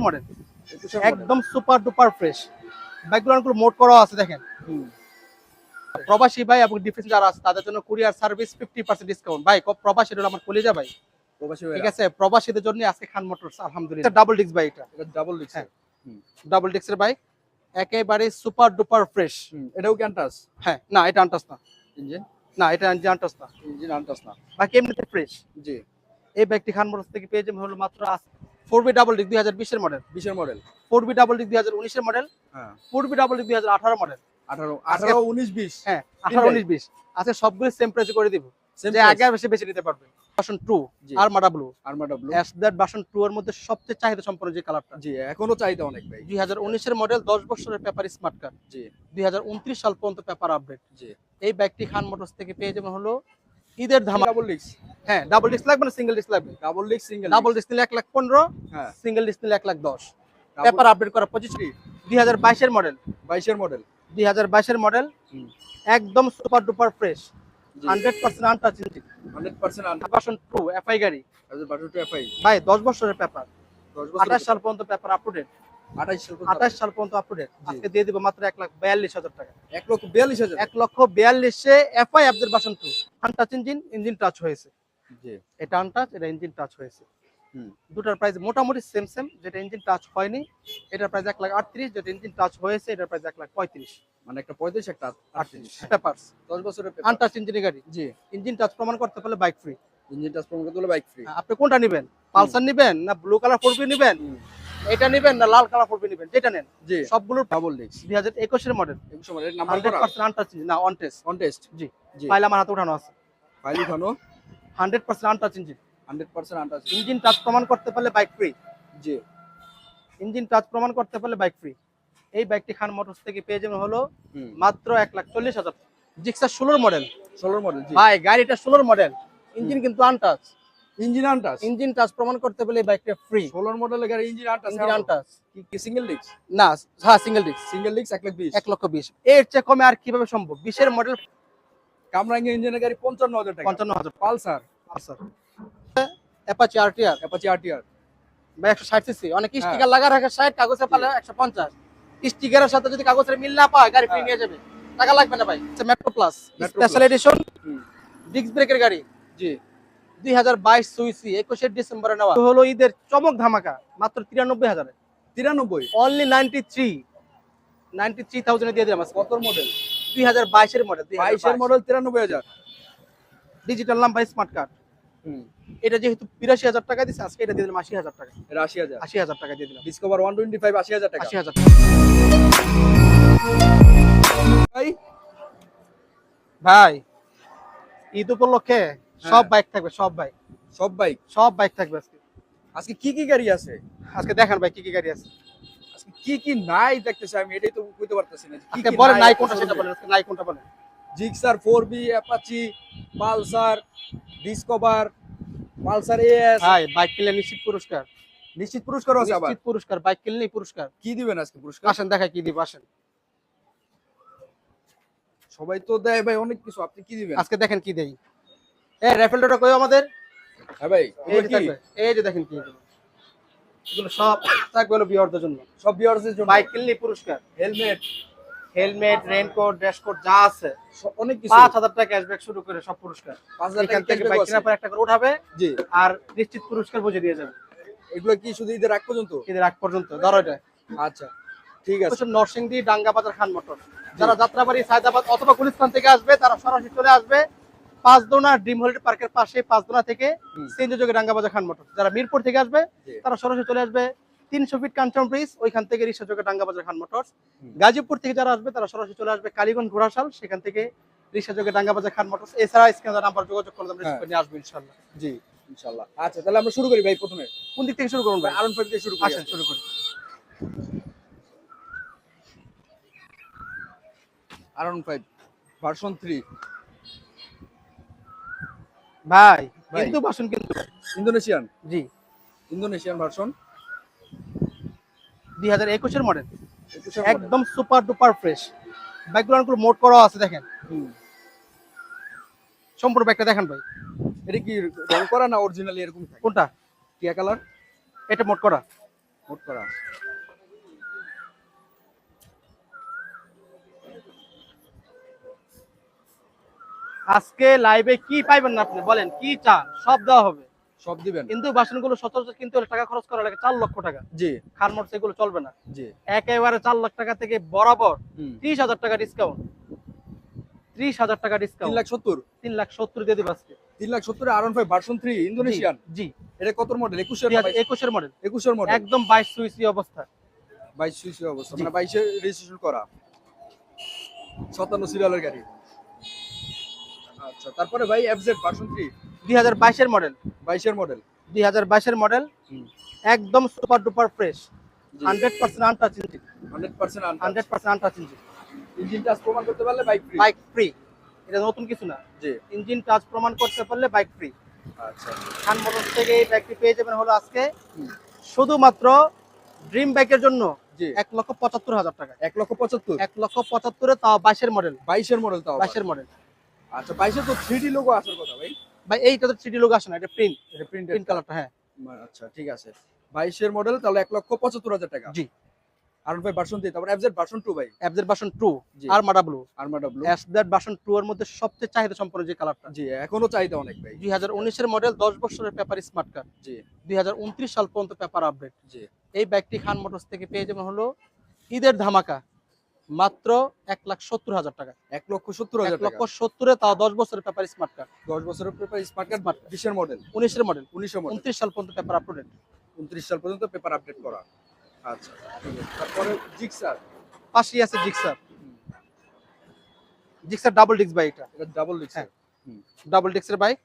একুশের মডেল একদম super duper fresh background মোড করা আছে দেখেন। প্রবাসী ভাই এবং ডিফেন্স যারা আছে তাদের জন্য courier service fifty percent discount ভাই প্রবাসী হলো আমার কলিজা ভাই। ঠিক আছে? প্রবাসীদের জন্য আজকে খান মোটরস আলহামদুলিল্লাহ। ডাবল ডিস্ক বাইক এটা। ডাবল লিখছে হ্যাঁ। ডাবল ডিস্কের বাইক একেবারে সুপার ডুপার ফ্রেশ এটাও ক্যান্টাস হ্যাঁ। না এটা আনটাস না। ইঞ্জিন না এটা আনটাস না। ইঞ্জিন আনটাস না। বাকি এমনিতে ফ্রেশ জি। এই বাইকটি খান মোটরস থেকে পেয়ে যাবেন হলো মাত্র ফোর বি ডাবল ডিস্ক দুই হাজার বিশের মডেল। বিশের model. Four V double disc দুই হাজার উনিশের মডেল। হ্যাঁ। ফোর বি ডাবল ডিস্ক দুই হাজার আঠারো মডেল। আঠারো আঠারো উনিশ বিশ। হ্যাঁ আঠারো উনিশ বিশ। আজকে সবগুলো সেম প্রাইসে করে দিব। যে আগে আর বেশি বেশি নিতে পারবে। ব্লু আর্মাডা ব্লু দ্যাট এর মধ্যে সবচেয়ে চাহিদা সম্পন্ন যে কালারটা জি এখনও চাহিদা অনেক ভাই। দুই হাজার উনিশের মডেল দশ বছরের পেপার স্মার্ট কার্ড জি। দুই হাজার উনত্রিশ সাল পর্যন্ত পেপার আপডেট জি। এই বাইকটি খান মোটরস থেকে পেয়ে যাবেন হলো ঈদের ধামা ডাবল লিক্স হ্যাঁ ডাবল ডিস্ক লাগবে না সিঙ্গেল ডিস্ক লাগবে? ডাবল লিক্স সিঙ্গেল ডাবল ডিস্ক নিলে এক লাখ পনেরো হ্যাঁ। সিঙ্গেল ডিস্ক নিলে এক লাখ দশ। পেপার আপডেট করা পঁচিশ দুই হাজার বাইশের মডেল বাইশের মডেল দুই হাজার বাইশের মডেল একদম super duper fresh hundred percent untouched hundred percent version two FI গাড়ি। এফআই ভাই দশ বছরের পেপার আঠাশ সাল পর্যন্ত পেপার আপডেট আঠাশ সাল পর্যন্ত আঠাশ সাল পর্যন্ত আপডেট। আজকে দিয়ে দিব মাত্র এক লাখ বিয়াল্লিশ হাজার টাকা। এক লক্ষ বিয়াল্লিশ হাজার। এক lakh বিয়াল্লিশে FI update version two untouched engine engine touch হয়েছে। এটা আনটাচ এটা ইঞ্জিন টাচ হয়েছে। দুটার প্রাইস মোটামুটি সেম সেম যেটা ইঞ্জিন টাচ হয়নি এটার প্রাইস এক লাখ আটত্রিশ যেটা ইঞ্জিন টাচ হয়েছে এটার প্রাইস এক লাখ পঁয়ত্রিশ। মানে একটা পঁয়ত্রিশ একটা আটত্রিশ। পেপার্স দশ বছরের আনটাচ ইঞ্জিনের গাড়ি। জি। ইঞ্জিন টাচ প্রমাণ করতে পারলে বাইক ফ্রি ইঞ্জিন টাচ প্রমাণ করতে বাইক ফ্রি আপনি কোনটা নেবেন? পালসার নেবেন না ব্লু কালার ফোরবি নেবেন? এটা নেবেন না লাল কালার ফোরবি নেবেন যেটা নেন। জি। সবগুলোর ডাবল দুই হাজার একুশের মডেল মডেল নাম্বার হান্ড্রেড করা পার্সেন্ট আনটাচ না অন টেস্ট কন্টেস্ট জি। জি। ফাইল আমার হাতে উঠানো আছে। ফাইল উঠানো? Hundred percent untouched engine hundred percent untouched engine touch প্রমাণ করতে পারলে বাইক ফ্রি জি। ইঞ্জিন টাচ প্রমাণ করতে পারলে বাইক ফ্রি এই বাইকটি খান মোটরস থেকে পেয়ে যাবেন হলো মাত্র এক লাখ চল্লিশ হাজার জিক্সার ষোলোর মডেল ষোলোর মডেল জি। ভাই গাড়িটা ষোলোর মডেল ইঞ্জিন কিন্তু untouched engine untouched? Engine touch প্রমাণ করতে পারলে বাইকটা ফ্রি ষোলোর মডেলের গাড়ি ইঞ্জিন আন্টাচ ইঞ্জিন আনটাচ। কি সিঙ্গেল লিক্স না হ্যাঁ সিঙ্গেল ডিস্ক সিঙ্গেল লিক্স এক লাখ বিশ? এক লক্ষ বিশ। এর চেয়ে কমে আর কীভাবে সম্ভব? বিশের মডেল কামরাঙ্গি ইঞ্জিনের গাড়ি পঞ্চান্ন হাজার টাকা। পঞ্চান্ন হাজার। পালসার? আচ্ছা অ্যাপাচি আরটিআর অ্যাপাচি আরটিআর বা একশো ষাট সিসি অনেক। স্টিকার লাগা রাখে ষাট কাগজে পালে একশো পঞ্চাশ। স্টিকারের সাথে যদি কাগজের মিল না পায় গাড়ি ফ্রি হ্যাঁ। নিয়ে যাবে। টাকা লাগবে না ভাই। Metro plus special edition disc ব্রেকের গাড়ি। জি। দুই হাজার বাইশ সুইসি একুশে ডিসেম্বরে নেওয়া। হলো ঈদের চমক ধামাকা মাত্র তিরানব্বই হাজারে। তিরানব্বই? Only ninety three ninety three থাউজেন্ডে দিয়ে দিলাম কত মডেল দুই হাজার বাইশের মডেল বাইশের মডেল তিরানব্বই হাজার। ডিজিটাল নাম্বার স্মার্ট কার্ড এটা যেহেতু বিরাশি হাজার টাকা দিচ্ছে আজকে এটা দিয়ে দিলাম আশি হাজার টাকা এটা আশি হাজার। আশি হাজার টাকা দিয়ে দিলাম। ডিসকভার ওয়ান টোয়েন্টি ফাইভ আশি হাজার টাকা। আশি হাজার ভাই? ভাই ঈদ উপলক্ষে সব হ্যাঁ। বাইক থাকবে সব বাইক। সব বাইক? সব বাইক থাকবে আজকে। আজকে কি কি গাড়ি আছে? আজকে দেখান ভাই কি কি গাড়ি আছে। আজকে কি কি নাই দেখতেছি আমি এটাই তো বুঝতে পারতেছি না কি কি বলেন নাই কোনটা সেটা? বলেন আজকে নাই কোনটা বলেন। Gixxer four V Apache Pulsar Discover Pulsar S. ভাই বাইক কিনলে নিশ্চিত পুরস্কার। নিশ্চিত পুরস্কার আছে আবার? নিশ্চিত পুরস্কার বাইক কিনলেই পুরস্কার। কি দিবেন আজকে পুরস্কার? আসেন দেখাই কি দিব আসেন। সবাই তো দেয় ভাই অনেক কিছু। আপনি কি দিবেন? আজকে দেখেন কি দেই। এ রেফেলটা কই আমাদের? হ্যাঁ ভাই এই যে এই যে দেখেন কি এগুলো। সব থাকবে হলো বিয়ারদের জন্য। সব বিয়ার্সের জন্য? বাইক কিনলেই পুরস্কার। হেলমেট হেলমেট যা আছে অনেক কিছু। পাঁচ হাজার টাকা ক্যাশব্যাক শুরু করে সব পুরস্কার। পাঁচ হাজার এখান টাকা থেকে বাইক কেনার পর একটা করে উঠাবে জি। আর নিশ্চিত পুরস্কার বুঝে দিয়ে যাবে। এগুলো কি শুধু ঈদের আগ পর্যন্ত? ঈদের আগ পর্যন্ত ধরো এটা। আচ্ছা ঠিক আছে। নরসিংদী ডাঙ্গাবাজার খান মোটর যারা যাত্রাবাড়ি সায়দাবাদ অথবা গুলিস্তান থেকে আসবে তারা সরাসরি চলে আসবে। পাঁচদোনা ড্রিম হলিডে পার্কের পাশে পাঁচদোনা থেকে। সিএনজি যোগে ডাঙ্গাবাজার খান মোটর। যারা মিরপুর থেকে আসবে তারা সরাসরি চলে আসবে তিনশো ফিট কাঞ্চন ব্রিজ ওইখান থেকে রিক্সা যোগে ডাঙ্গাবাজার খান মোটর। গাজীপুর থেকে যারা আসবে তারা সরাসরি চলে আসবে কালীগঞ্জ ঘোড়াশাল সেখান থেকে রিক্সা যোগে ডাঙ্গাবাজার খান মোটর। এছাড়া স্ক্যানার নাম্বার যোগাযোগ করলে আমরা হ্যাঁ। নিয়ে আসব ইনশাল্লাহ। জি ইনশাআল্লাহ আচ্ছা তাহলে আমরা শুরু করি ভাই প্রথমে। কোন দিক থেকে শুরু করুন ভাই? আরন দিয়ে শুরু করি আসেন শুরু করি। R one five version three. ভাই। কিন্তু বাসন কিন্তু। ইন্দোনেশিয়ান? জি। ইন্দোনেশিয়ান ভার্সন দুই হাজার একুশের মডেল একদম সুপার ডুপার ফ্রেশ ব্যাকগ্রাউন্ড মোড করা আছে দেখেন। সম্পূর্ণ ব্যাগটা দেখেন ভাই। এটা কি রং করা না অরিজিনালি এরকম থাকে? কোনটা? টিয়া কালার? এটা মোড করা। নোট করা। আজকে লাইভে কি পাইবেন না আপনি? বলেন কি চান সব দেওয়া হবে। সব দিবেন? কিন্তু বাসনগুলো সচরাচর কিনতে টাকা খরচ করা লাগে চার লক্ষ টাকা। জি। খান মোটর এগুলো চলবে না। জি। একেবারে চার লাখ টাকা থেকে বরাবর ত্রিশ হাজার টাকা ডিসকাউন্ট ত্রিশ হাজার টাকা তিন লাখ সত্তর। তিন লাখ সত্তর দিয়ে দিবে আজকে। তিন লাখ সত্তর R five version three Indonesian জি এটা কত মডেল একুশের একুশের মডেল একুশের মডেল একদম বাইশ সুইসি অবস্থা। বাইশ সুইসি অবস্থা। মানে বাইশে রেজিস্ট্রেশন করা। সাতান্ন সিরিয়ালের গাড়ি। আচ্ছা তারপরে ভাই এফজেড ভার্সন থ্রি দুই হাজার বাইশের মডেল বাইশের মডেল দুই হাজার বাইশের মডেল একদম super duper fresh hundred percent untouched engine hundred percent hundred percent untouched engine engine touch প্রমাণ করতে পারলে বাইক ফ্রি বাইক ফ্রি এটা নতুন কিছু না। জি। ইঞ্জিন টাচ প্রমাণ করতে পারলে বাইক ফ্রি আচ্ছা। খান মোটর থেকে এই বাইকটি পেয়ে যাবেন হলো আজকে। শুধুমাত্র ড্রিম বাইকের জন্য এক লক্ষ পঁচাত্তর হাজার টাকা এক লক্ষ পঁচাত্তর। এক লক্ষ পঁচাত্তরে তাও বাইশের মডেল বাইশের মডেল তাও বাইশের মডেল আচ্ছা বাইশে তো থ্রি ডি লোগো আসার কথা ভাই। ভাই এইটা তো থ্রিডি লোক আসে না এটা প্রিন্ট এটা প্রিন্টেড প্রিন্ট কালারটা হ্যাঁ। আচ্ছা ঠিক আছে। বাইশের মডেল তাহলে এক লক্ষ পঁচাত্তর হাজার টাকা। জি। আর ভাই ভার্সন দিয়ে তারপর এফজেড ভার্সন টু ভাই। অ্যাপজের ভার্সন টু জি। আরমাডা ব্লু আর্মা ডাব্লু অ্যাপজের ভার্সন টু এর মধ্যে সবচেয়ে চাহিদা সম্পন্ন যে কালারটা জি এখনও চাহিদা অনেক ভাই। দুই হাজার উনিশের মডেল দশ বছরের পেপার স্মার্ট কার্ড জি। দুই হাজার উনত্রিশ সাল পর্যন্ত পেপার আপডেট জি। এই বাইকটি খান মোটরস থেকে পেয়ে যাবেন হলো ঈদের ধামাকা। মাত্র এক লাখ সত্তর হাজার টাকা। এক লক্ষ সত্তর হাজার লক্ষ সত্তরে তাও দশ বছরের পেপার স্মার্ট কার্ড। দশ বছরের পেপার স্মার্ট কার্ড। বিশের মডেল। উনিশের মডেল। মডেল। উনত্রিশ সাল পর্যন্ত পেপার আপডেট উনত্রিশ সাল পর্যন্ত পেপার আপডেট করা। আচ্ছা তারপরে জিক্সার পাশেই আছে Gixxer Gixxer double disc bike এটা। ডাবল জিক্সার ডাবল ডিস্কের বাইক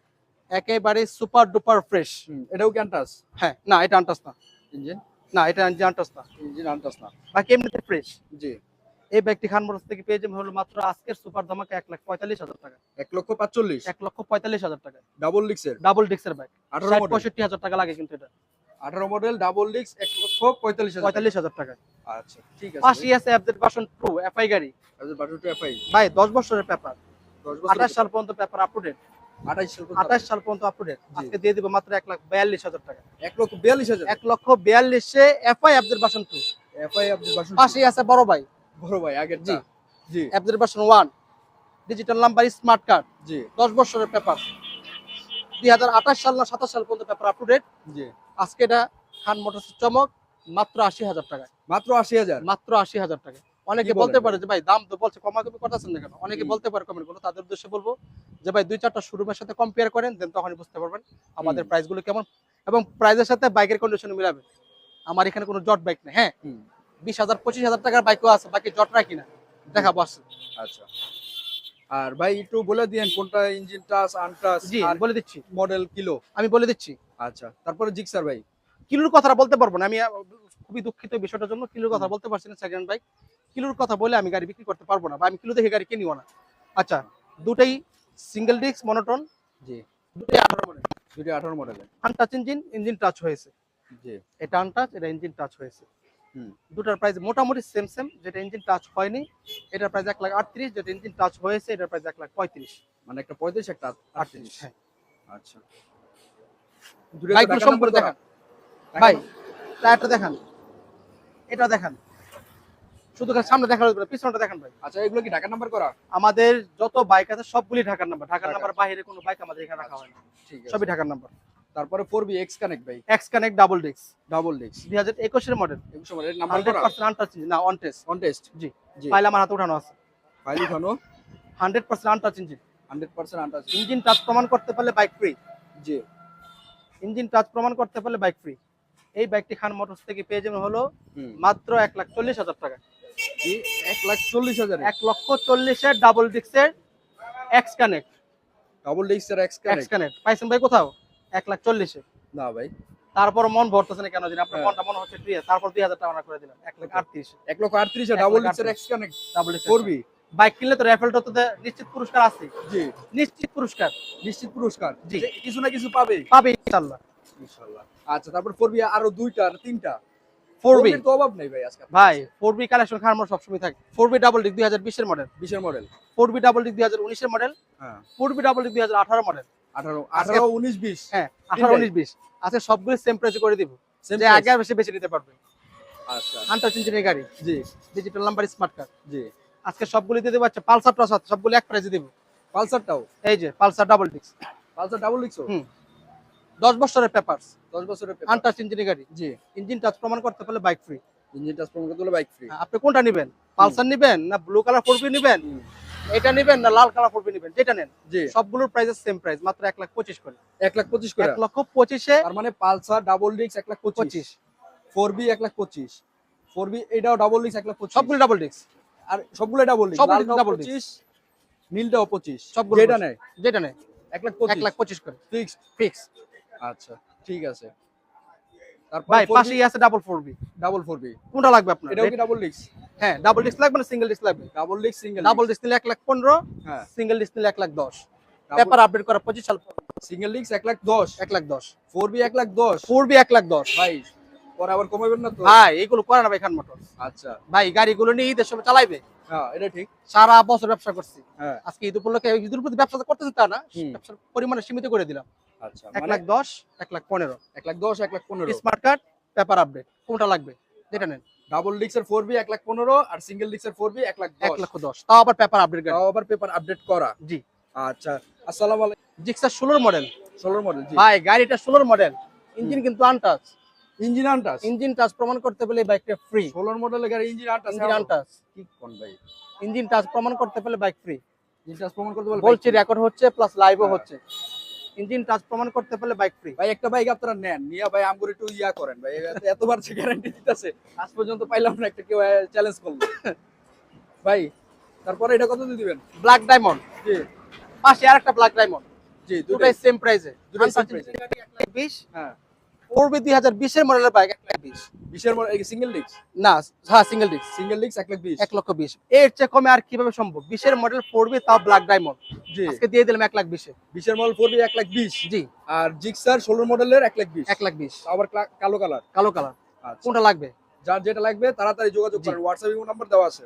একেবারে সুপার ডুপার ফ্রেশ এটাও কি ক্যান্টাস হ্যাঁ না এটা আনটাস না। ইঞ্জিন না এটা আনটাস না। ইঞ্জিন আনটাস না। বাকি এমনিতে ফ্রেশ জি। এই বাইকটি খান মোটরস থেকে পেয়ে যাবেন হলো মাত্র আজকের সুপার ধামাকা এক লাখ পঁয়তাল্লিশ হাজার টাকা। এক লক্ষ পাঁচচল্লিশ। এক লক্ষ পঁয়তাল্লিশ হাজার টাকা। ডাবল ডিক্সের ডাবল ডিস্কের বাইক আঠারো পঁয়ষট্টি হাজার টাকা লাগে কিন্তু এটা। আঠারো মডেল ডাবল ডিক্স এক লক্ষ পঁয়তাল্লিশ পঁয়তাল্লিশ হাজার টাকা। আচ্ছা ঠিক আছে। আছে অ্যাপডেট ভার্সন টু এফআই গাড়ি। বাটু টু এফআই ভাই দশ বছরের পেপার আঠাশ সাল পর্যন্ত পেপার আঠাইশ সাল পর্যন্ত আঠাশ সাল পর্যন্ত আপডেট আজকে দিয়ে দিব মাত্র এক লাখ বিয়াল্লিশ হাজার টাকা। এক লক্ষ বিয়াল্লিশ হাজার। এক lakh বিয়াল্লিশে FI update version two FI আছে বড় ভাই। বড় ভাই আগের জি। জি। One digital number smart card জি। দশ বছরের পেপার দুই হাজার আঠাশ সাল না সাতাশ সাল পর্যন্ত পেপার আপ টু ডেট জি। আজকে এটা খান মোটরস চমক মাত্র আশি হাজার টাকা মাত্র আশি হাজার? মাত্র আশি হাজার টাকা অনেকে বলতে পারে যে ভাই দাম তো বলছে কমা কমি করতেছেন না কেন? অনেকে বলতে পারে কমেন্টগুলো তাদের উদ্দেশ্যে বলব যে ভাই দুই চারটা শোরুমের সাথে কম্পেয়ার করেন দেন তখনই বুঝতে পারবেন আমাদের হুম। প্রাইসগুলো কেমন এবং প্রাইসের সাথে বাইকের কন্ডিশন মিলাবে। আমার এখানে কোনো জট বাইক নেই হ্যাঁ? বিশ হাজার পঁচিশ হাজার টাকার বাইকও আছে বাকি জট রাখি না। দেখাবো আসছে আচ্ছা। আর ভাই একটু বলে দিয়েন কোনটা ইঞ্জিন টাচ আনটাচ জি আর বলে দিচ্ছি। মডেল কিলো আমি বলে দিচ্ছি। আচ্ছা তারপরে জিক্সার ভাই। কিলোর কথাটা বলতে পারব না। আমি খুবই দুঃখিত বিষয়টার জন্য কিলোর কথা বলতে পারছি না সেকেন্ড বাইক কিলোর কথা বলে আমি গাড়ি বিক্রি করতে পারব না। বা আমি কিলো দেখে গাড়ি কিনিও না। আচ্ছা দুটাই সিঙ্গেল ডিস্ক মনোটন জি। দুটাই আঠারো মডেল দুটি আঠারো মডেলের আনটাচ ইঞ্জিন ইঞ্জিন টাচ হয়েছে। জি। এটা আনটাচ এটা ইঞ্জিন টাচ হয়েছে। দুটার প্রাইস মোটামুটি সেম সেম যেটা ইঞ্জিন টাচ হয়নি এটার প্রাইস এক লাখ আটত্রিশ যেটা ইঞ্জিন টাচ হয়েছে এটার প্রাইস এক লাখ পঁয়ত্রিশ। মানে একটা পঁয়ত্রিশ একটা আটত্রিশ হ্যাঁ। আচ্ছা। বাইকগুলো সম্পূর্ণ দেখান ভাই টায়ারটা দেখান। এটা দেখান। শুধু সামনে দেখা যাবে পিছনটা দেখান ভাই। আচ্ছা এগুলো কি ঢাকা নাম্বার করা? আমাদের যত বাইক আছে সবগুলি ঢাকার নাম্বার ঢাকার ঢাকার। নাম্বার বাইরে কোনো বাইক আমাদের এখানে রাখা হয় না। সবই ঢাকার নাম্বার তারপরে ফোর বি এক্স কানেক্ট ভাই X connect double disc double ডিক্স দুই হাজার একুশের মডেল একুশ মডেল নাম্বার করা আনটাচ না অন টেস্ট অন টেস্ট জি। জি। ফাইল আমার হাতে উঠানো আছে। ফাইল উঠানো? Hundred percent untouched engine hundred percent untouched engine touch প্রমাণ করতে পারলে বাইক ফ্রি জি। ইঞ্জিন টাচ প্রমাণ করতে পারলে বাইক ফ্রি এই বাইকটি খান মোটরস থেকে পেয়ে যাবেন হলো মাত্র এক লাখ চল্লিশ হাজার টাকা। কি এক লাখ চল্লিশ হাজার। এক লক্ষ চল্লিশের ডাবল ডিস্কের এক্স কানেক্ট ডাবল ডিক্স এর এক্স এক্স কানেক্ট কানেক্ট পাইছেন ভাই কোথাও? এক লাখ চল্লিশে। না ভাই। তারপর মন ভরতেছে না কেন জানি আপনার হ্যাঁ। মনটা মনে হচ্ছে তারপর দুই হাজার টাকা করে দিলাম এক লাখ আটত্রিশ। এক লক্ষ আটত্রিশ double double four V bike কিনলে তো র্যাফেলটা তো নিশ্চিত পুরস্কার আছে। জি। নিশ্চিত পুরস্কার। নিশ্চিত পুরস্কার। জি। কিছু না কিছু পাবে। পাবে ইনশাল্লাহ। ইনশাআল্লাহ আচ্ছা তারপর ফোর বি আরও দুইটা তিনটা। ফোর বি 4B তো অভাব নেই ভাই আজকে ভাই কালেকশন খান আমার সবসময় থাকে। Double disc model double disc model হ্যাঁ। ডাবল ডিক দুই হাজার আঠারো মডেল আঠারো আঠারো উনিশ বিশ। হ্যাঁ আঠারো উনিশ বিশ। আচ্ছা সবগুলো সেম প্রাইসে করে দিব। যে আগে আর বেশি বেশি নিতে পারবে। আচ্ছা। আন্টাচ ইঞ্জিনের গাড়ি। জি। ডিজিটাল নাম্বার স্মার্ট কার্ড জি। আজকে সবগুলি দিয়ে দেবো আচ্ছা পালসার প্লাস সবগুলো এক প্রাইসে দেবো। পালসারটাও এই যে পালসার ডাবল ডিক্স পালসার ডাবল হুম। দশ বছরের পেপারস দশ বছরের paper। আন্টাচ ইঞ্জিনের গাড়ি। জি। ইঞ্জিন টাচ প্রমাণ করতে পারলে বাইক ফ্রি ইঞ্জিন টাচ প্রমাণ করতে বাইক ফ্রি আপনি কোনটা নেবেন? পালসার নেবেন না ব্লু কালার ফোরবি নেবেন? এটা নেবেন না লাল কালার ফোরবি নেবেন যেটা নেন। সবগুলোর প্রাইস সেম প্রাইস মাত্র এক লাখ পঁচিশ করে। এক লাখ পঁচিশ করে? এক লক্ষ পঁচিশে তার মানে পালসার ডাবল ডিক্স এক লাখ পঁচিশ। ফোর বি এক লাখ পঁচিশ। ফোর বি এটাও ডাবল ডিক্স এক লাখ পঁচিশ। সবগুলো ডাবল ডিস্ক। আর সবগুলো ডাবল লালটাও double পঁচিশ নীলটাও পঁচিশ। সবগুলো যেটা নেয়? যেটা নেই এক লাখ এক লাখ পঁচিশ করে। ফিক্স ফিক্স আচ্ছা ঠিক আছে। ভাই পাশেই আছে double four V double four V কোনটা লাগবে আপনার? এটাও কি ডাবল ডিক্স হ্যাঁ ডাবল ডিস্ক লাগবে না সিঙ্গেল ডিস্ক লাগবে? ডাবল ডিক্স সিঙ্গেল ডাবল ডিস্ক নিলে এক লাখ পনেরো হ্যাঁ। সিঙ্গেল ডিস্ক নিলে এক লাখ দশ। পেপার আপডেট করা পঁচিশ সাল সিঙ্গেল ডিক্স এক লাখ দশ। এক লাখ দশ। ফোর বি এক লাখ দশ। ফোর বি এক লাখ দশ। ভাই পরে আবার কমাবেন না তো? ভাই এগুলো করে না ভাই খান মোটর। আচ্ছা। ভাই গাড়িগুলো নিয়ে ঈদের সময় চালাইবে। হ্যাঁ এটা ঠিক। সারা বছর ব্যবসা করছি। হ্যাঁ। আজকে ঈদ উপলক্ষে ঈদের প্রতি ব্যবসা করতেছি তা না ব্যবসার পরিমাণে সীমিত করে দিলাম। আচ্ছা এক মানে লাখ দশ এক লাখ পনেরো। এক লাখ দশ এক লাখ পনেরো। স্মার্ট কার্ড পেপার আপডেট কোনটা লাগবে? যেটা নেন। ডাবল ডিক্সের ফোর বি এক লাখ পনেরো আর সিঙ্গেল ডিক্সের ফোর বি এক লাখ এক লক্ষ দশ। তাও আবার পেপার আপডেট তাও আবার পেপার আপডেট করা। জি। আচ্ছা আসসালামু আলাইকুম জিক্সার ষোলোর মডেল ষোলোর মডেল ভাই গাড়িটা ষোলোর মডেল ইঞ্জিন কিন্তু untouch engine untouch engine touch প্রমাণ করতে পেলে বাইকটা ফ্রি ষোলোর মডেলের গাড়ি ইঞ্জিন ইঞ্জিন আনটাচ কি কোন ভাই? ইঞ্জিন টাচ প্রমাণ করতে পেলে বাইক ফ্রি ইঞ্জিন টাচ প্রমাণ করতে বলব বলছি রেকর্ড হচ্ছে প্লাস লাইভও হ্যাঁ। হচ্ছে। ইঞ্জিন টাচ প্রমাণ করতে পারলে বাইক ফ্রি ভাই একটা বাইক আপনারা নেন নিয়া ভাই আমগুলো টু ইয়া করেন ভাই এতবার যে গ্যারান্টি দিতেছে আজ পর্যন্ত পাইলাম না একটা কেউ চ্যালেঞ্জ করল। ভাই তারপরে এটা কত দিয়ে দিবেন? ব্ল্যাক ডায়মন্ড জি। পাশে আরেকটা ব্ল্যাক ডায়মন্ড জি দুটাই সেম প্রাইসে দুটাই সেম প্রাইসে এ। এক লাখ বিশ? হ্যাঁ। পড়বে দুই হাজার বিশের মডেলের বাইক এক লাখ বিশ। বিশের সিঙ্গেল ডিক্স না হ্যাঁ সিঙ্গেল ডিস্ক সিঙ্গেল ডিক্স এক লাখ বিশ। এক লক্ষ বিশ। এর চেয়ে কমে আর কীভাবে সম্ভব? বিশের মডেল পড়বে তাও ব্ল্যাক ডায়মন্ড জি। আজকে দিয়ে দিলাম এক লাখ বিশে। বিশের মডেল ফোর বি এক লাখ বিশ। জি। আর জিক্সার ষোলোর মডেলের এক লাখ বিশ। এক লাখ বিশ। আবার কালো কালার কালো কালার আচ্ছা। কোনটা লাগবে? যার যেটা লাগবে তাড়াতাড়ি যোগাযোগ। করেন। হোয়াটসঅ্যাপ ইমো নাম্বার দেওয়া আছে।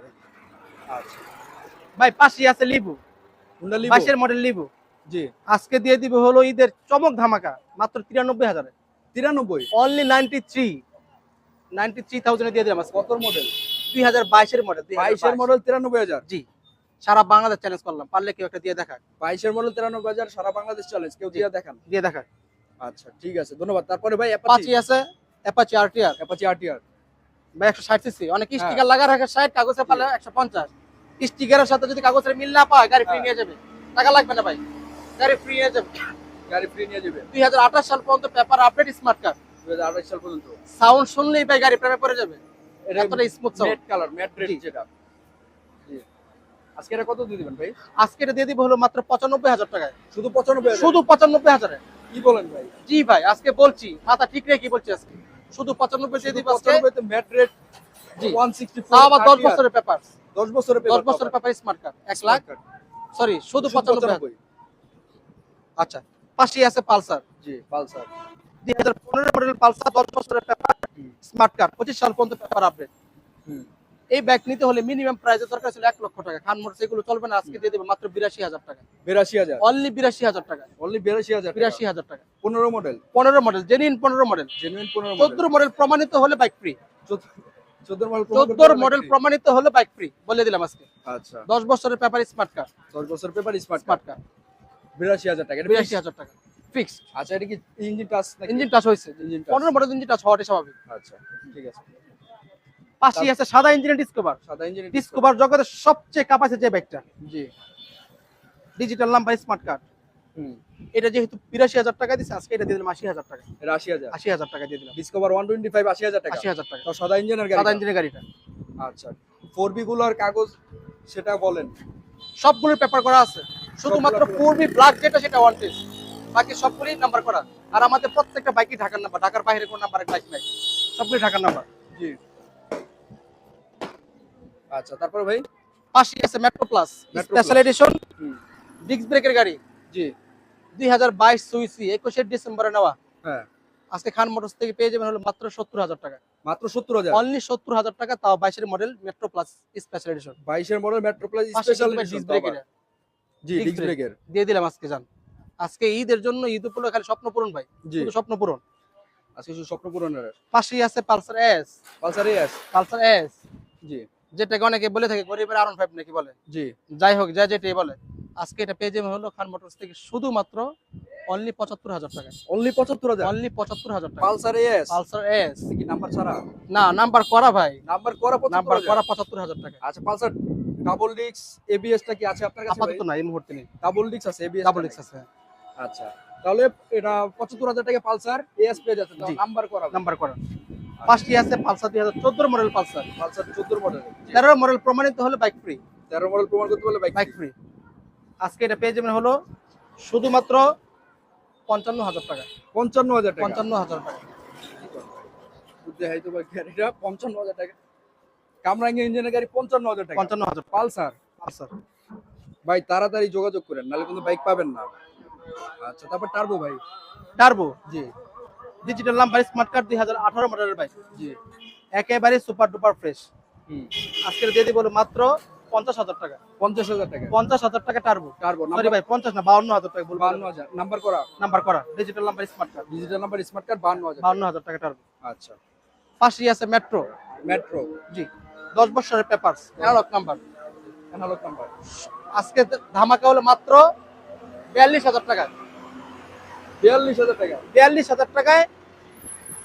আচ্ছা। ভাই পাশে আছে লিবু হুন্ডা বাইশের মডেল লিবু জি। আজকে দিয়ে দিবে হলো ঈদের চমক ধামাকা মাত্র তিরানব্বই হাজারে। তিরানব্বই। Only ninety three ninety three থাউজেন্ডে দিয়ে দিলাম। কত মডেল দুই হাজার বাইশের মডেল বাইশের মডেল তিরানব্বই হাজার। জি সারা বাংলাদেশ চ্যালেঞ্জ করলাম। পারলে কেউ একটা দিয়ে দেখা বাইশের মডেল তিরানব্বই হাজার সারা বাংলাদেশ চ্যালেঞ্জ কেউ দিয়ে দেখান। দিয়ে দেখা আচ্ছা ঠিক আছে ধন্যবাদ। তারপরে ভাই অ্যাপাচি আছে অ্যাপাচি আরটিআর অ্যাপাচি আরটিআর ভাই একশো ষাট সিসি অনেক হ্যাঁ। স্টিকার লাগা রাখে ষাট কাগজে পালে একশো পঞ্চাশ। স্টিকারের সাথে যদি কাগজের মিল না পায় গাড়ি ফ্রি হ্যাঁ। নিয়ে যাবে। টাকা লাগবে না ভাই গাড়ি ফ্রি নিয়ে যাবে। গাড়ি ফ্রি নিয়ে যাবে। দুই হাজার আঠাশ সাল পর্যন্ত পেপার আপডেট স্মার্ট কার্ড দুই হাজার আঠাশ সাল পর্যন্ত। সাউন্ড শুনলেই ভাই গাড়ি প্রেমে পড়ে যাবে। এটা smooth sound colour matte red যেটা। আজকে এটা কত দিয়ে দিবেন ভাই? আজকে এটা দিয়ে দিব হলো মাত্র পঁচানব্বই হাজার টাকায়। শুধু পঁচানব্বই? শুধু পঁচানব্বই হাজারে। কি বলেন ভাই? জি ভাই আজকে বলছি। মাথা ঠিক রেখে বলছি আজকে। শুধু পঁচানব্বই দিয়ে দিব আজকে। পঁচানব্বইতে ম্যাট রেড জি। ওয়ান সিক্সটি আবার দশ বছরের পেপার দশ বছরের দশ বছরের পেপার স্মার্ট কার্ড এক লাখ। সরি শুধু পঁচানব্বই। আচ্ছা। পাশেই আছে পালসার। জি পালসার। দুই হাজার পনেরো মডেল পালসার দশ বছরের পেপার স্মার্ট কার্ড পঁচিশ সাল পর্যন্ত পেপার আপডেট এই ব্যাগ নিতে হলে মিনিমাম প্রাইসের দরকার ছিল এক লক্ষ টাকা। খান মোটর এগুলো চলবে না আজকে দিয়ে দেবে মাত্র বিরাশি হাজার টাকা। বিরাশি হাজার? অনলি বিরাশি হাজার টাকা। অনলি বিরাশি হাজার বিরাশি হাজার টাকা। পনেরো মডেল পনেরো মডেল জেনুইন পনেরো মডেল জেনুইন পনেরো চোদ্দ মডেল প্রমাণিত হলে বাইক ফ্রি চোদ্দোর মডেল প্রমাণিত হলে বাইক ফ্রি বলে দিলাম আজকে। আচ্ছা। দশ বছরের পেপার স্মার্ট কার্ড দশ বছর পেপার স্মার্ট স্মার্ট কার্ড বিরাশি হাজার টাকা বিরাশি হাজার টাকা। ফিক্স আচ্ছা এটা কি ইঞ্জিন টাচ ইঞ্জিন টাচ হয়েছে ইঞ্জিন পনেরো মডেল ইঞ্জিন টাচ হওয়াটাই স্বাভাবিক। আচ্ছা ঠিক আছে। আছে সাদা ইঞ্জিনের ডিসকভার সাদা ইঞ্জিন ডিসকভার জগতের সবচেয়ে কাপাসে যে বাইকটা জি। ডিজিটাল নাম্বার স্মার্ট কার্ড হুম। এটা যেহেতু বিরাশি হাজার টাকা দিচ্ছে আজকে এটা দিয়ে দিলাম আশি হাজার টাকা। এটা আশি হাজার। আশি হাজার টাকা দিয়ে দিলাম। ডিসকভার ওয়ান টোয়েন্টি ফাইভ আশি হাজার টাকা। আশি হাজার টাকা। সাদা ইঞ্জিনের সাদা ইঞ্জিনের গাড়িটা। আচ্ছা ফোর বি গুলোর কাগজ সেটা বলেন। সবগুলোর পেপার করা আছে। শুধুমাত্র সবগুলো- পূর্বী ব্ল্যাক যেটা সেটা ওয়ান টেস্ট বাকি সবগুলোই নাম্বার করা। আর আমাদের প্রত্যেকটা বাইকই ঢাকার নাম্বার ঢাকার বাইরে কোনো নাম্বারের বাইক নাই। সবগুলোই ঢাকার নাম্বার জি। আচ্ছা তারপর ভাই? পাশে আছে Metro Plus special edition disc ব্রেকের গাড়ি। জি। দুই হাজার বাইশ সুইসি একুশে ডিসেম্বরে নেওয়া। হ্যাঁ। আজকে খান মোটরস থেকে পেয়ে যাবেন হলো মাত্র সত্তর হাজার টাকা। মাত্র সত্তর হাজার? অনলি সত্তর হাজার টাকা তাও বাইশের model Metro Plus special edition বাইশের মডেল মেট্রো প্লাস পাশে স্পেশাল ডিস্ক ব্রেকের জি ডিস্ক ব্রেকের দিয়ে দিলাম আজকে আজকে ঈদের জন্য ঈদ উপলক্ষে খালি স্বপ্ন পূরণ ভাই। শুধু স্বপ্ন পূরণ। আজকে শুধু স্বপ্ন পূরণের পাশেই আছে Pulsar S Pulsar S Pulsar S জি। যেটাকে অনেকে বলে থাকে গরিবের আরন ফাইভ নাকি বলে। জি। যাই হোক যা যেটাই বলে। আজকে এটা পেয়ে যাবে হলো খান মোটরস থেকে শুধুমাত্র অনলি পঁচাত্তর হাজার টাকা। অনলি পঁচাত্তর হাজার? অনলি পঁচাত্তর হাজার টাকা। পালসার এস পালসার এস কি নাম্বার ছাড়া? না নাম্বার করা ভাই। নাম্বার করা নাম্বার করা পঁচাত্তর হাজার টাকা। আচ্ছা পালসার ডাবল ডিক্স এবিএস টা কি আছে আপনার কাছে আপাতত না এই মুহূর্তে নেই। ডাবল ডিক্স আছে এবিএস ডাবল এক্স আছে আচ্ছা তাহলে এটা পঁচাত্তর হাজার টাকা পালসার এস পেয়ে যাচ্ছে নাম্বার করা নাম্বার করা পাঁচটি আছে পালসার দুই হাজার চোদ্দ মডেল পালসার। পালসার চোদ্দ মডেল তেরো মডেল প্রমাণিত হলে বাইক ফ্রি তেরো মডেল প্রমাণ করতে বলে বাইক বাইক ফ্রি আজকে এটা পেয়ে যাবেন হলো শুধুমাত্র পঞ্চান্ন হাজার টাকা। পঞ্চান্ন হাজার টাকা। পঞ্চান্ন হাজার টাকা। বুঝতে হয় তো গাড়িটা পঞ্চান্ন হাজার টাকা। কামরাঙ্গি ইঞ্জিনের গাড়ি পঞ্চান্ন হাজার টাকা। পঞ্চান্ন হাজার পালসার। পালসার। ভাই তাড়াতাড়ি যোগাযোগ করেন নাহলে কিন্তু বাইক পাবেন না। আচ্ছা তারপর টার্বো ভাই। টার্বো জি। ডিজিটাল নাম্বার স্মার্ট কার্ড দুই হাজার আঠারো মডেলের বাইক জি। একেবারে সুপার ডুপার ফ্রেশ হুম। আজকে দিয়ে দিব মাত্র পঞ্চাশ হাজার টাকা। পঞ্চাশ হাজার টাকা। পঞ্চাশ হাজার টাকা টার্বো টার্বো সরি ভাই পঞ্চাশ না বাউন্ন হাজার টাকা বলব। বান্ন হাজার। নাম্বার করা? নাম্বার করা। Digital number smart card digital number smart card বান্ন হাজার বাউন্ন হাজার টাকা টার্বো আচ্ছা। পাশেই আছে মেট্রো মেট্রো জি। দশ বছরের অ্যানালগ নাম্বার অ্যানালগ নাম্বার আজকে ধামাকা হলো মাত্র বিয়াল্লিশ হাজার টাকা বিয়াল্লিশ হাজার টাকা। বিয়াল্লিশ হাজার টাকায়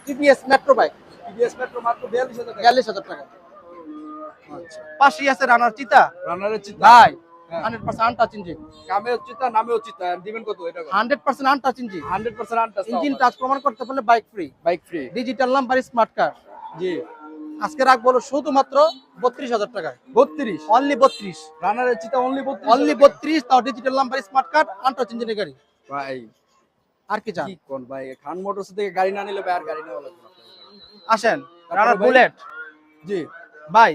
TVS Metro bike TVS Metro মাত্র বিয়াল্লিশ হাজার বিয়াল্লিশ হাজার টাকা পাশেই আছে রানার চিতা রানারের ভাই। হান্ড্রেড পার্সেন্ট আনটাচ ইঞ্জিন কামেও চিন্তা নামেও চিন্তা দিবেন কত এটা? Hundred percent untouch engine hundred percent untouch engine touch প্রমাণ করতে পারলে bike free bike free digital number smart card জি। আজকে রাখব শুধুমাত্র বত্রিশ হাজার টাকায়। বত্রিশ? অনলি বত্রিশ। রানারের চিন্তা অনলি বত্রিশ? অনলি বত্রিশ তাও digital number smart card untouch ইঞ্জিনের গাড়ি। ভাই আর কি চান? কোন ভাই খান মোটরস থেকে গাড়ি না নিলে ভাই আর গাড়ি নেওয়া লাগবে আসেন রানার বুলেট জি। ভাই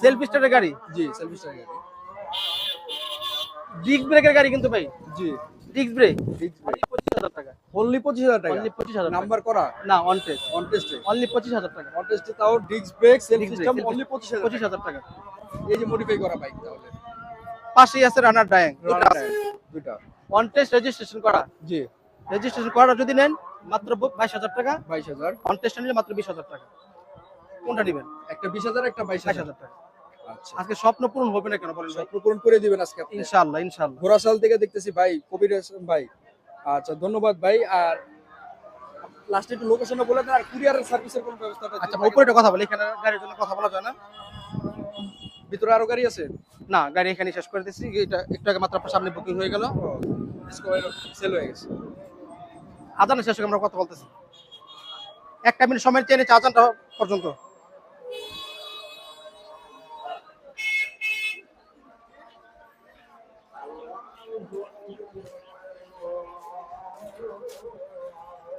সেলফ স্টার্টের গাড়ি। জি সেলফি স্টার গাড়ি। ডিস্ক ব্রেকের গাড়ি কিন্তু ভাই। জি। Disc brake. পঁচিশ হাজার টাকা অনলি পঁচিশ হাজার টাকা? অনলি পঁচিশ হাজার নাম্বার করা? না অন টেস্ট অন টেস্টে অনলি পঁচিশ হাজার টাকা অন টেস্টে তাও disc brake self system only পঁচিশ হাজার পঁচিশ হাজার টাকা এই যে মডিফাই করা বাইক তাহলে। পাশেই আছে রানার ডায়াং দুইটা অন টেস্ট রেজিস্ট্রেশন করা। জি। রেজিস্ট্রেশন করা যদি নেন মাত্র বাইশ হাজার টাকা। বাইশ হাজার। অন টেস্ট নিলে মাত্র বিশ হাজার টাকা। কোনটা নেবেন? একটা বিশ হাজার একটা বাইশ হাজার টাকা। আজকে স্বপ্ন পূরণ হবে না কেন বলেন স্বপ্ন পূরণ করে দিবেন আজকে ইনশাআল্লাহ ইনশাআল্লাহ। ঘোড়াশাল থেকে দেখতেছি ভাই কবির হাসান ভাই। আচ্ছা ধন্যবাদ ভাই। আর লাস্টে একটু লোকেশনে বলে দেন আর কুরিয়ারের সার্ভিসের কোনো ব্যবস্থাটা আচ্ছা উপরে কথা বলি এখানে গাড়ির জন্য কথা বলা যায় না? ভিতরে আরও গাড়ি আছে? না গাড়ি এখানে শেষ করে দিচ্ছি এটা একটু আগে মাত্র আপনার সামনে বুকিং হয়ে গেল। সেল হয়ে গেছে। আজানের শেষ আমরা কথা বলতেছি। একটা মিনিট সময় চেয়ে নিচ্ছে আজানটা পর্যন্ত।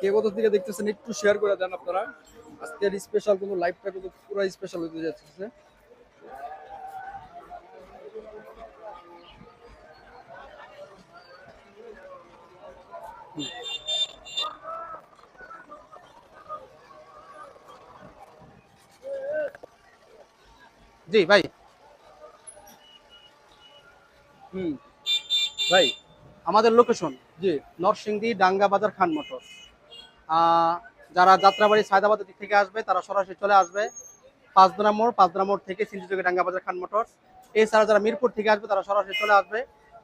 কে কোথা থেকে দেখতেছেন একটু শেয়ার করে দেন আপনারা। আজকের স্পেশাল কিন্তু লাইভটা কিন্তু পুরো স্পেশাল হতে যাচ্ছে। জি ভাই। হুম। ভাই আমাদের লোকেশন জি। নরসিংদী ডাঙ্গা বাজার খান মোটর। যারা যাত্রাবাড়ি সায়দাবাদের দিক থেকে আসবে, তারা সরাসরি চলে আসবে পাঁচদনা মোড় পাঁচদনা মোড় থেকে সিন্ধিযোগে ডাঙ্গা বাজার খান মোটর এছাড়া যারা মিরপুর থেকে আসবে, তারা সরাসরি চলে আসবে।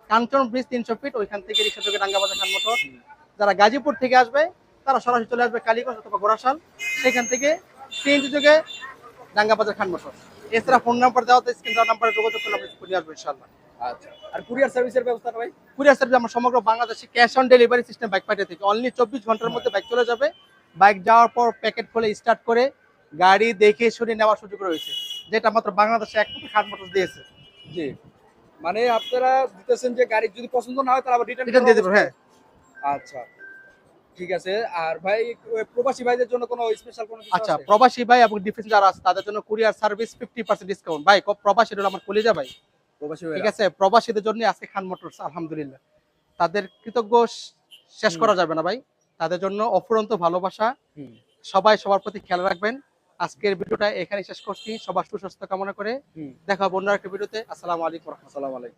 কাঞ্চন ব্রিজ তিনশো ফিট, ওইখান থেকে রিক্সা যোগে ডাঙ্গা খান মোটর যারা গাজীপুর থেকে আসবে, তারা সরাসরি চলে আসবে কালীগঞ্জ অথবা গোড়াশাল। সেখান থেকে সিএনজি যোগে ডাঙ্গা বাজার খান মোটর এছাড়া ফোন নাম্বার দেওয়া স্ক্রিন দেওয়া নাম্বারে যোগাযোগ করলে আমরা করে আসব ইনশাল্লাহ আচ্ছা আর কুরিয়ার সার্ভিসের ব্যবস্থাটা ভাই? কুরিয়ার সার্ভিস আমরা সমগ্র বাংলাদেশে cash on delivery system bike পাঠিয়ে থাকি। অনলি চব্বিশ ঘণ্টার মধ্যে বাইক চলে যাবে। বাইক যাওয়ার পর প্যাকেট খুলে স্টার্ট করে গাড়ি দেখে শুনে নেওয়ার সুযোগ রয়েছে যেটা মাত্র বাংলাদেশে এক কোটি খাট মোটর দিয়েছে। জি। মানে আপনারা দিতেছেন যে গাড়ি যদি পছন্দ না হয় তাহলে আবার রিটার্ন দিয়ে হ্যাঁ। আচ্ছা ঠিক আছে। আর ভাই প্রবাসী ভাইদের জন্য কোনো স্পেশাল কোনো আচ্ছা প্রবাসী ভাই এবং ডিফেন্স যারা আছে তাদের জন্য courier service fifty percent discount ভাই প্রবাসী হলো আমার কলিজা ভাই। ঠিক আছে প্রবাসীদের জন্য আজকে খান মোটরস আলহামদুলিল্লাহ। তাদের কৃতজ্ঞ শেষ করা যাবে না ভাই। তাদের জন্য অফুরন্ত ভালোবাসা। সবাই সবার প্রতি খেয়াল রাখবেন। আজকের ভিডিওটা এখানে শেষ করছি। সবার সুস্বাস্থ্য কামনা করে দেখা হবে অন্য একটা ভিডিওতে। আসসালামু আলাইকুম রহমতুল্লাহ আলাইকুম